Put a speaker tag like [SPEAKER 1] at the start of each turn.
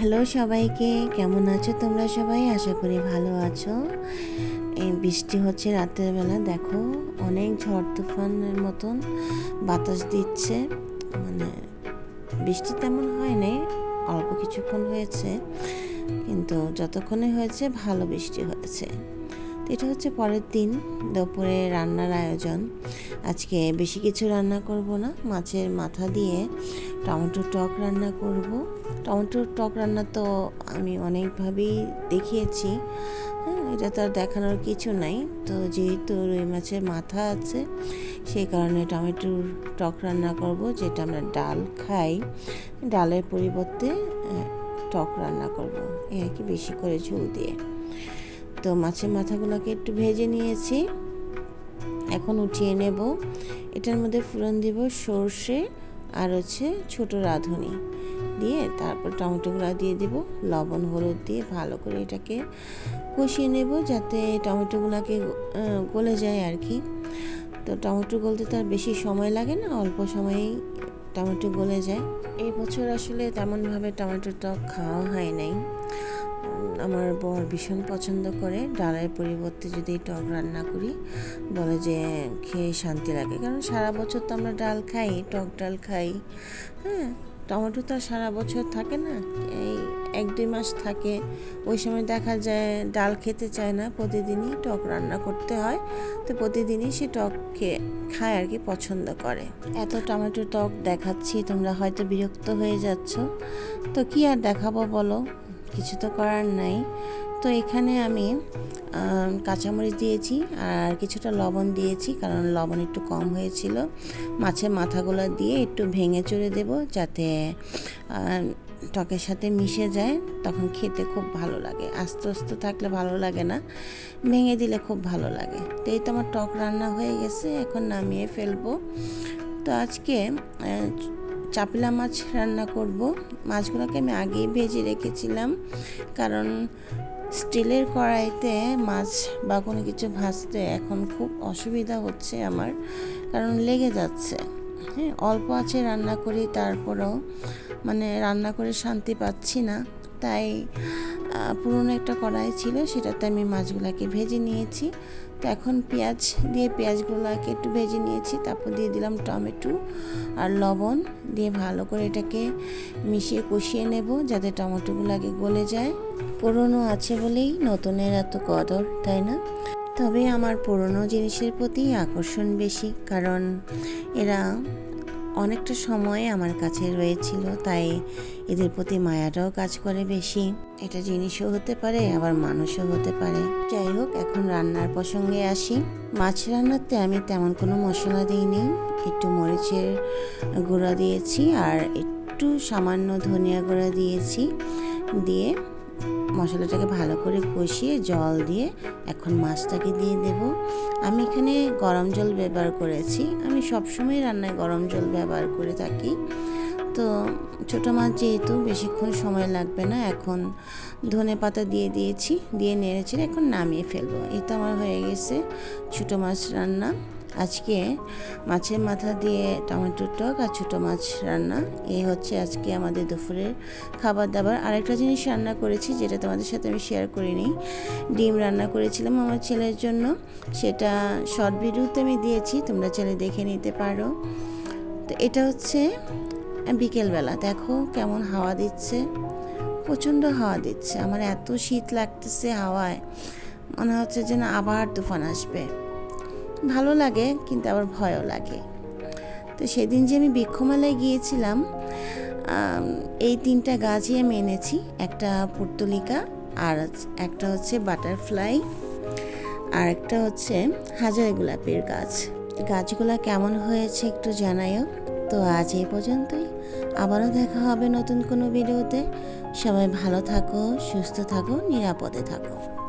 [SPEAKER 1] Hello সবাইকে, কেমন আছো তোমরা সবাই? আশা করি ভালো আছো। এই বৃষ্টি হচ্ছে রাতের বেলা, দেখো অনেক ঝড় তুফানের মতন বাতাস দিচ্ছে। মানে বৃষ্টি তেমন হয়নি অল্প কিছুক্ষণ হয়েছে। কিন্তু যতক্ষণে হয়েছে, ভালো বৃষ্টি হয়েছে। এটা হচ্ছে পরের দিন, দুপুরে রান্নার আয়োজন। আজকে বেশি কিছু রান্না করব না, মাছের মাথা দিয়ে টমেটো টক রান্না করব। টমেটোর টক রান্না তো আমি অনেকভাবেই দেখিয়েছি। হ্যাঁ এটা তো আর দেখানোর কিছু নাই। তো যেহেতু রুই মাছের মাথা আছে, সেই কারণে টমেটোর টক রান্না করব, যেটা আমরা ডাল খাই। ডালের পরিবর্তে টক রান্না করব। এই আর কি, বেশি করে ঝোল দিয়ে। তো মাছের মাথাগুলোকে একটু ভেজে নিয়েছি। এখন উঠিয়ে নেব। এটার মধ্যে ফুরন দিব সর্ষে আর হচ্ছে ছোট রাঁধুনি দিয়ে তারপর টমেটোগুলো দিয়ে দিব, লবণ, হলুদ দিয়ে ভালো করে এটাকে কষিয়ে নেব যাতে টমেটোগুলোকে গলে যায় আর কি। তো টমেটো গলতে তো আর বেশি সময় লাগে না, অল্প সময়েই টমেটো গলে যায়। এই বছর আসলে তেমনভাবে টমেটো টক খাওয়া হয় নাই। আমার বর ভীষণ পছন্দ করে, ডালের পরিবর্তে যদি টক রান্না করি, বলে যে খেয়ে শান্তি লাগে। কারণ সারা বছর তো আমরা ডাল খাই, টক ডাল খাই হ্যাঁ? টমেটো তো সারা বছর থাকে না, এই এক দুই মাস থাকে। ওই সময় দেখা যায় ডাল খেতে চায় না, প্রতিদিনই টক রান্না করতে হয়, তো প্রতিদিনই সে টক খেয়ে, খায় আর কি পছন্দ করে। এত টমেটো টক দেখাচ্ছি, তোমরা হয়তো বিরক্ত হয়ে যাচ্ছ। তো কি আর দেখাবো বলো? কিছু তো করার নাই। তো এখানে আমি কাঁচামরিচ দিয়েছি আর কিছুটা লবণ দিয়েছি কারণ লবণ একটু কম হয়েছিল। মাছের মাথাগুলো দিয়ে একটু ভেঙে চড়ে দেব যাতে টকের সাথে মিশে যায়। তখন খেতে খুব ভালো লাগে। আস্তে আস্তে থাকলে ভালো লাগে না। ভেঙে দিলে খুব ভালো লাগে। তো এই তো আমার টক রান্না হয়ে গেছে। এখন নামিয়ে ফেলব। তো আজকে চাপিলা মাছ রান্না করব। মাছগুলোকে আমি আগেই ভেজে রেখেছিলাম। কারণ স্টিলের কড়াইতে মাছ বা কোনো কিছু ভাজতে এখন খুব অসুবিধা হচ্ছে আমার, কারণ লেগে যাচ্ছে। হ্যাঁ অল্প আছে রান্না করি, তারপরেও মানে রান্না করে শান্তি পাচ্ছি না। তাই পুরনো একটা কড়াই ছিল, সেটাতে আমি মাছগুলোকে ভেজে নিয়েছি। তো এখন পেঁয়াজ দিয়ে পেঁয়াজগুলোকে একটু ভেজে নিয়েছি, তারপর দিয়ে দিলাম টমেটো আর লবণ দিয়ে ভালো করে এটাকে মিশিয়ে কষিয়ে নেব, যাতে টমেটোগুলোকে গলে যায়। পুরনো আছে বলেই নতুনের এত কদর, তাই না? তবে আমার পুরনো জিনিসের প্রতি আকর্ষণ বেশি, কারণ এরা অনেকটা সময় আমার কাছে রয়েছিল, তাই এদের প্রতি মায়াটাও কাজ করে বেশি। এটা জিনিসও হতে পারে, আবার মানুষও হতে পারে। যাই হোক এখন রান্নার প্রসঙ্গে আসি। মাছ রান্নাতে আমি তেমন কোনো মশলা দিইনি। একটু মরিচের গুঁড়া দিয়েছি আর একটু সামান্য ধনিয়া গুঁড়া দিয়েছি, দিয়ে মশলাটাকে ভালো করে কষিয়ে জল দিয়ে এখন মাছটাকে দিয়ে দেব। আমি এখানে গরম জল ব্যবহার করেছি। আমি সবসময় রান্নায় গরম জল ব্যবহার করে থাকি। তো ছোটো মাছ যেহেতু বেশিক্ষণ সময় লাগবে না, এখন ধনে পাতা দিয়ে দিয়েছি, দিয়ে নেড়েছি এখন নামিয়ে ফেলব। এই তো আমার হয়ে গেছে ছোটো মাছ রান্না। আজকে মাছের মাথা দিয়ে টমেটো টক আর ছোটো মাছ রান্না। এই হচ্ছে আজকে আমাদের দুপুরের খাবার দাবার আরেকটা জিনিস রান্না করেছি, যেটা তোমাদের সাথে আমি শেয়ার করিনি। ডিম রান্না করেছিলাম আমার ছেলের জন্য। সেটা শর্ট ভিডিওতে আমি দিয়েছি, তোমরা ছেলে দেখে নিতে পারো। তো এটা হচ্ছে বিকেলবেলা দেখো কেমন হাওয়া দিচ্ছে। প্রচণ্ড হাওয়া দিচ্ছে। আমার এত শীত লাগতেছে হাওয়ায়। মনে হচ্ছে যেন আবার তুফান আসবে। ভালো লাগে, কিন্তু আবার ভয়ও লাগে। তো সেদিন যে আমি বৃক্ষমেলায় গিয়েছিলাম এই তিনটা গাছই আমি এনেছি। একটা পুর্তলিকা আর একটা হচ্ছে বাটারফ্লাই আর একটা হচ্ছে হাজার গোলাপের গাছ। গাছগুলো কেমন হয়েছে একটু জানাইও তো আজ এই পর্যন্তই। আবারও দেখা হবে নতুন কোনো ভিডিওতে। সবাই ভালো থাকো সুস্থ থাকো নিরাপদে থাকো।